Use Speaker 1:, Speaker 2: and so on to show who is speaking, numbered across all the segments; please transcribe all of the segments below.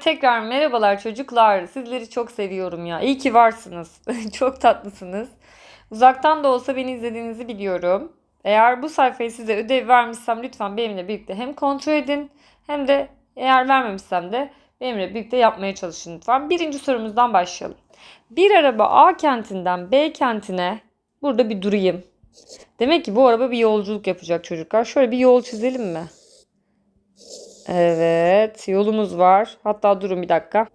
Speaker 1: Tekrar merhabalar çocuklar. Sizleri çok seviyorum ya. İyi ki varsınız. çok tatlısınız. Uzaktan da olsa beni izlediğinizi biliyorum. Eğer bu sayfayı size ödev vermişsem lütfen benimle birlikte hem kontrol edin hem de eğer vermemişsem de benimle birlikte yapmaya çalışın lütfen. Birinci sorumuzdan başlayalım. Bir araba A kentinden B kentine burada bir durayım. Demek ki bu araba bir yolculuk yapacak çocuklar. Şöyle bir yol çizelim mi? Evet, yolumuz var. Hatta durun bir dakika.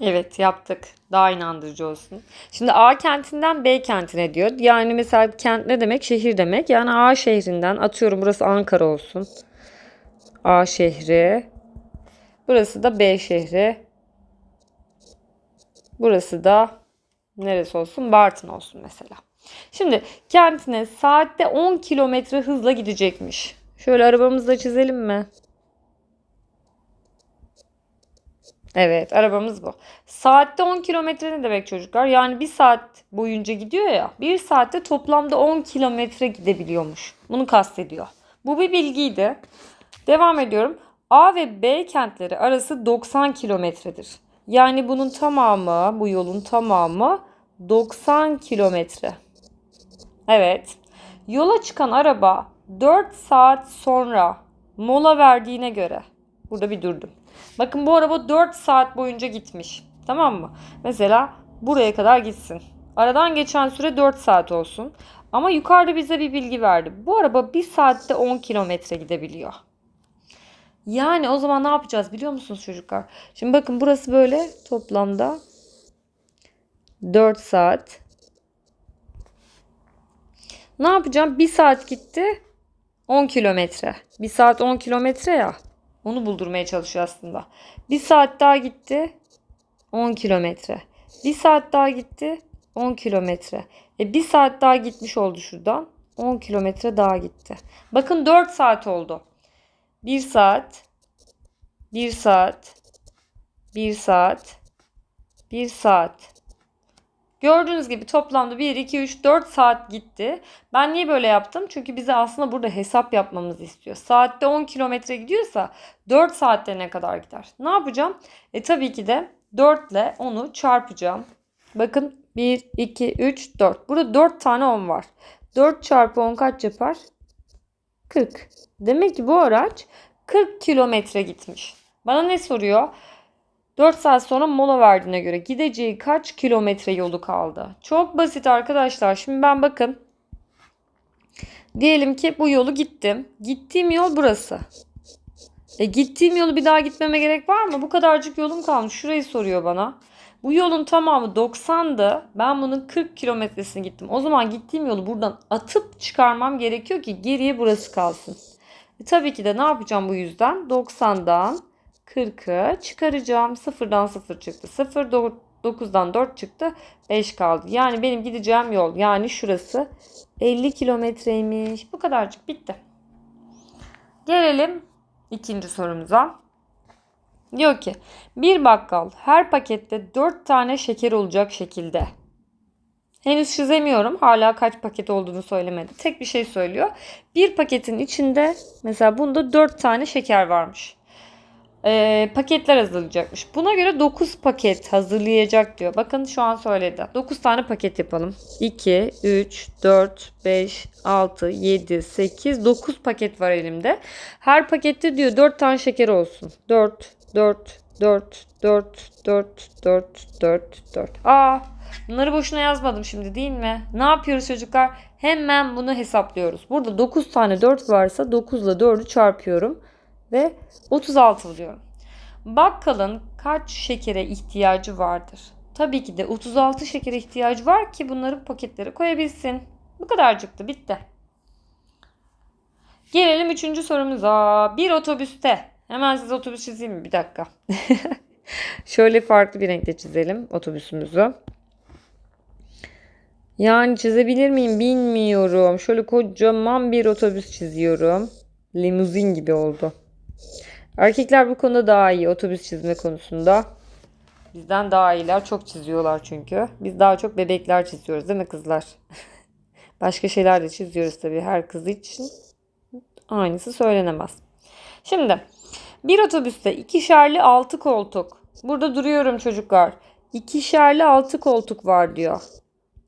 Speaker 1: Evet, yaptık. Daha inandırıcı olsun. Şimdi A kentinden B kentine diyor. Yani mesela kent ne demek? Şehir demek. Yani A şehrinden atıyorum burası Ankara olsun. A şehri. Burası da B şehri. Burası da neresi olsun? Bartın olsun mesela. Şimdi kentine saatte 10 kilometre hızla gidecekmiş. Şöyle arabamızı da çizelim mi? Evet arabamız bu. Saatte 10 kilometre ne demek çocuklar? Yani bir saat boyunca gidiyor ya. Bir saatte toplamda 10 kilometre gidebiliyormuş. Bunu kastediyor. Bu bir bilgiydi. Devam ediyorum. A ve B kentleri arası 90 kilometredir. Yani bunun tamamı, bu yolun tamamı 90 kilometre. Evet. Yola çıkan araba 4 saat sonra mola verdiğine göre. Burada bir durdum. Bakın bu araba 4 saat boyunca gitmiş. Tamam mı? Mesela buraya kadar gitsin. Aradan geçen süre 4 saat olsun. Ama yukarıda bize bir bilgi verdi. Bu araba 1 saatte 10 kilometre gidebiliyor. Yani o zaman ne yapacağız biliyor musunuz çocuklar? Şimdi bakın burası böyle toplamda 4 saat. Ne yapacağım? 1 saat gitti 10 kilometre. 1 saat 10 kilometre ya. Onu buldurmaya çalışıyor aslında. Bir saat daha gitti. 10 kilometre. Bir saat daha gitti. 10 kilometre. E bir saat daha gitmiş oldu şuradan. 10 kilometre daha gitti. Bakın 4 saat oldu. 1 saat. 1 saat. 1 saat. 1 saat. Gördüğünüz gibi toplamda 1, 2, 3, 4 saat gitti. Ben niye böyle yaptım? Çünkü bize aslında burada hesap yapmamızı istiyor. Saatte 10 kilometre gidiyorsa 4 saatte ne kadar gider? Ne yapacağım? E tabii ki de 4 ile 10'u çarpacağım. Bakın 1, 2, 3, 4. Burada 4 tane 10 var. 4 çarpı 10 kaç yapar? 40. Demek ki bu araç 40 kilometre gitmiş. Bana ne soruyor? 4 saat sonra mola verdiğine göre gideceği kaç kilometre yolu kaldı? Çok basit arkadaşlar. Şimdi ben bakın. Diyelim ki bu yolu gittim. Gittiğim yol burası. E gittiğim yolu bir daha gitmeme gerek var mı? Bu kadarcık yolum kalmış. Şurayı soruyor bana. Bu yolun tamamı 90'dı. Ben bunun 40 kilometresini gittim. O zaman gittiğim yolu buradan atıp çıkarmam gerekiyor ki geriye burası kalsın. E tabii ki de ne yapacağım bu yüzden? 90'dan 40'ı çıkaracağım. 0'dan 0 çıktı. 0 9'dan 4 çıktı. 5 kaldı. Yani benim gideceğim yol yani şurası 50 kilometreymiş. Bu kadarcık bitti. Gelelim ikinci sorumuza. Diyor ki bir bakkal her pakette 4 tane şeker olacak şekilde. Henüz çizemiyorum. Hala kaç paket olduğunu söylemedi. Tek bir şey söylüyor. Bir paketin içinde mesela bunda 4 tane şeker varmış e, paketler hazırlayacakmış. Buna göre 9 paket hazırlayacak diyor. Bakın şu an söyledi. 9 tane paket yapalım. 2, 3, 4, 5, 6, 7, 8, 9 paket var elimde. Her pakette diyor 4 tane şeker olsun. 4, 4, 4, 4, 4, 4, 4, 4. Aa, bunları boşuna yazmadım şimdi değil mi? Ne yapıyoruz çocuklar? Hemen bunu hesaplıyoruz. Burada 9 tane 4 varsa 9 ile 4'ü çarpıyorum ve 36 diyorum. Bakkalın kaç şekere ihtiyacı vardır? Tabii ki de 36 şekere ihtiyacı var ki bunları paketlere koyabilsin. Bu kadarcıktı bitti. Gelelim üçüncü sorumuza. Bir otobüste. Hemen size otobüs çizeyim mi? Bir dakika. Şöyle farklı bir renkte çizelim otobüsümüzü. Yani çizebilir miyim bilmiyorum. Şöyle kocaman bir otobüs çiziyorum. Limuzin gibi oldu. Erkekler bu konuda daha iyi otobüs çizme konusunda. Bizden daha iyiler. Çok çiziyorlar çünkü. Biz daha çok bebekler çiziyoruz değil mi kızlar? Başka şeyler de çiziyoruz tabii her kız için. Aynısı söylenemez. Şimdi Bir otobüste ikişerli 6 koltuk. Burada duruyorum çocuklar. İkişerli 6 koltuk var diyor.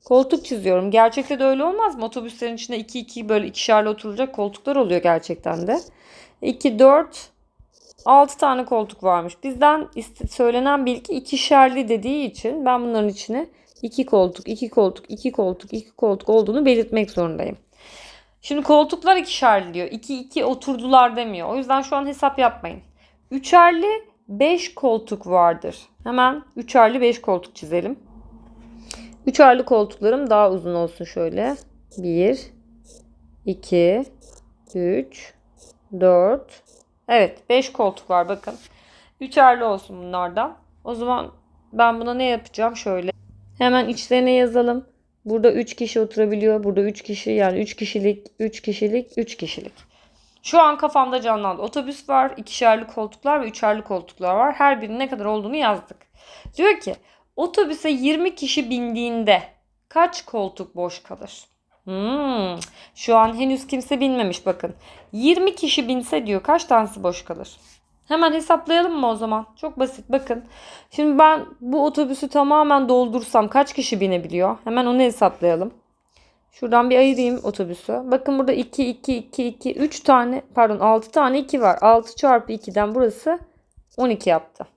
Speaker 1: Koltuk çiziyorum. Gerçekte de öyle olmaz mı? Otobüslerin içinde 2 2 böyle ikişerli oturulacak koltuklar oluyor gerçekten de. 2 4 6 tane koltuk varmış. Bizden söylenen bilgi ikişerli dediği için ben bunların içine 2 koltuk, 2 koltuk, 2 koltuk, 2 koltuk olduğunu belirtmek zorundayım. Şimdi koltuklar ikişerli diyor. 2 2 oturdular demiyor. O yüzden şu an hesap yapmayın. Üçerli 5 koltuk vardır. Hemen üçerli 5 koltuk çizelim. Üçerli koltuklarım daha uzun olsun şöyle. 1 2 3 4 Evet 5 koltuk var bakın. Üçerli olsun bunlardan. O zaman ben buna ne yapacağım? Şöyle. Hemen içlerine yazalım. Burada 3 kişi oturabiliyor. Burada 3 kişi yani 3 kişilik, 3 kişilik, 3 kişilik. Şu an kafamda canlandı. Otobüs var, ikişerli koltuklar ve üçerli koltuklar var. Her birinin ne kadar olduğunu yazdık. Diyor ki otobüse 20 kişi bindiğinde kaç koltuk boş kalır? Hmm, şu an henüz kimse binmemiş bakın. 20 kişi binse diyor kaç tanesi boş kalır? Hemen hesaplayalım mı o zaman? Çok basit bakın. Şimdi ben bu otobüsü tamamen doldursam kaç kişi binebiliyor? Hemen onu hesaplayalım. Şuradan bir ayırayım otobüsü. Bakın burada 2, 2, 2, 2, 3 tane pardon 6 tane 2 var. 6 çarpı 2'den burası 12 yaptı.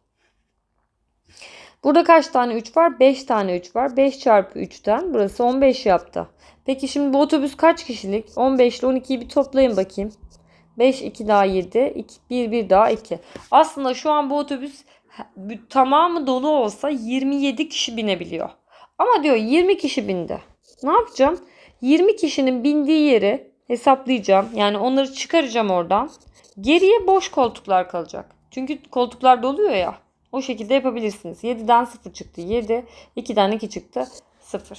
Speaker 1: Burada kaç tane 3 var? 5 tane 3 var. 5 çarpı 3'ten burası 15 yaptı. Peki şimdi bu otobüs kaç kişilik? 15 ile 12'yi bir toplayın bakayım. 5, 2 daha 7, 2, 1, 1 daha 2. Aslında şu an bu otobüs tamamı dolu olsa 27 kişi binebiliyor. Ama diyor 20 kişi bindi. Ne yapacağım? 20 kişinin bindiği yeri hesaplayacağım. Yani onları çıkaracağım oradan. Geriye boş koltuklar kalacak. Çünkü koltuklar doluyor ya. O şekilde yapabilirsiniz. 7'den 0 çıktı. 7. 2'den 2 çıktı. 0.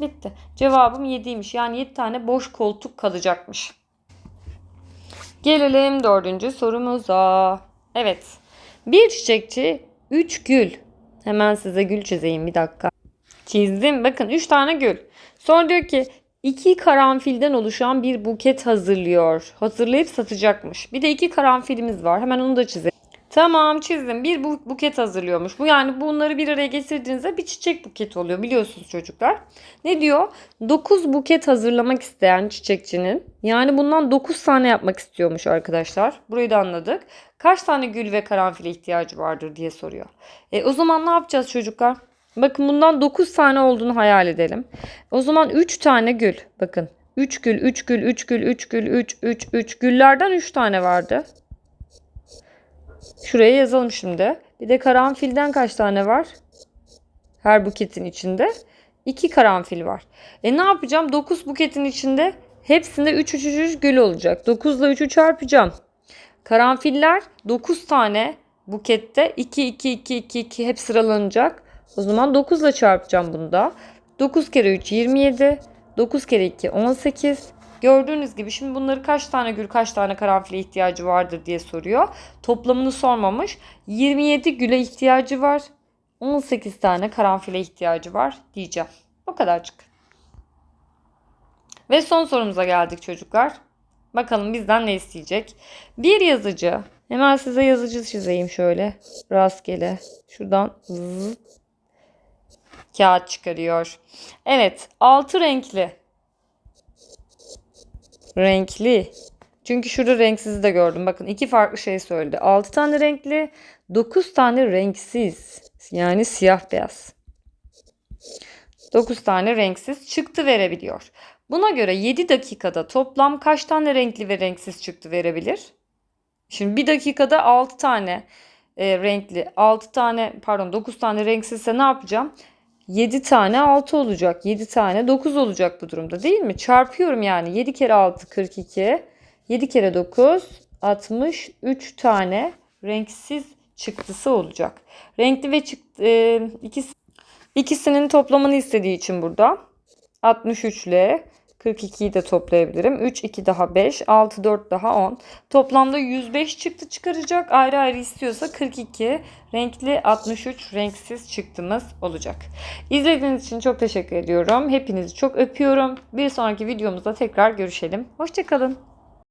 Speaker 1: Bitti. Cevabım 7'ymiş. Yani 7 tane boş koltuk kalacakmış. Gelelim dördüncü sorumuza. Evet. Bir çiçekçi 3 gül. Hemen size gül çizeyim bir dakika. Çizdim. Bakın 3 tane gül. Sonra diyor ki iki karanfilden oluşan bir buket hazırlıyor. Hazırlayıp satacakmış. Bir de iki karanfilimiz var. Hemen onu da çizelim. Tamam çizdim. Bir bu buket hazırlıyormuş. Bu yani bunları bir araya getirdiğinizde bir çiçek buketi oluyor biliyorsunuz çocuklar. Ne diyor? 9 buket hazırlamak isteyen çiçekçinin yani bundan 9 tane yapmak istiyormuş arkadaşlar. Burayı da anladık. Kaç tane gül ve karanfile ihtiyacı vardır diye soruyor. E, o zaman ne yapacağız çocuklar? Bakın bundan 9 tane olduğunu hayal edelim. O zaman 3 tane gül. Bakın 3 gül, 3 gül, 3 gül, 3 gül, 3, 3, 3. Güllerden 3 tane vardı. Şuraya yazalım şimdi. Bir de karanfilden kaç tane var? Her buketin içinde. 2 karanfil var. E ne yapacağım? 9 buketin içinde hepsinde 3 3 3, 3 gül olacak. 9 ile 3'ü çarpacağım. Karanfiller 9 tane bukette 2 2 2 2 2 hep sıralanacak. O zaman 9 ile çarpacağım bunu da. 9 kere 3 27. 9 kere 2 18. Gördüğünüz gibi şimdi bunları kaç tane gül kaç tane karanfile ihtiyacı vardır diye soruyor. Toplamını sormamış. 27 güle ihtiyacı var. 18 tane karanfile ihtiyacı var diyeceğim. O kadarcık. Ve son sorumuza geldik çocuklar. Bakalım bizden ne isteyecek? Bir yazıcı. Hemen size yazıcı çizeyim şöyle. Rastgele. Şuradan kağıt çıkarıyor. Evet. Altı renkli. Renkli. Çünkü şurada renksiz de gördüm. Bakın iki farklı şey söyledi. 6 tane renkli, 9 tane renksiz. Yani siyah beyaz. 9 tane renksiz çıktı verebiliyor. Buna göre 7 dakikada toplam kaç tane renkli ve renksiz çıktı verebilir? Şimdi bir dakikada 6 tane e, renkli, 6 tane pardon 9 tane renksizse ne yapacağım? 7 tane 6 olacak. 7 tane 9 olacak bu durumda değil mi? Çarpıyorum yani. 7 kere 6 42. 7 kere 9 63 tane renksiz çıktısı olacak. Renkli ve çık, e, ikisi, ikisinin toplamını istediği için burada 63 ile 42'yi de toplayabilirim. 3, 2 daha 5, 6, 4 daha 10. Toplamda 105 çıktı çıkaracak. Ayrı ayrı istiyorsa 42, renkli 63 renksiz çıktımız olacak. İzlediğiniz için çok teşekkür ediyorum. Hepinizi çok öpüyorum. Bir sonraki videomuzda tekrar görüşelim. Hoşçakalın.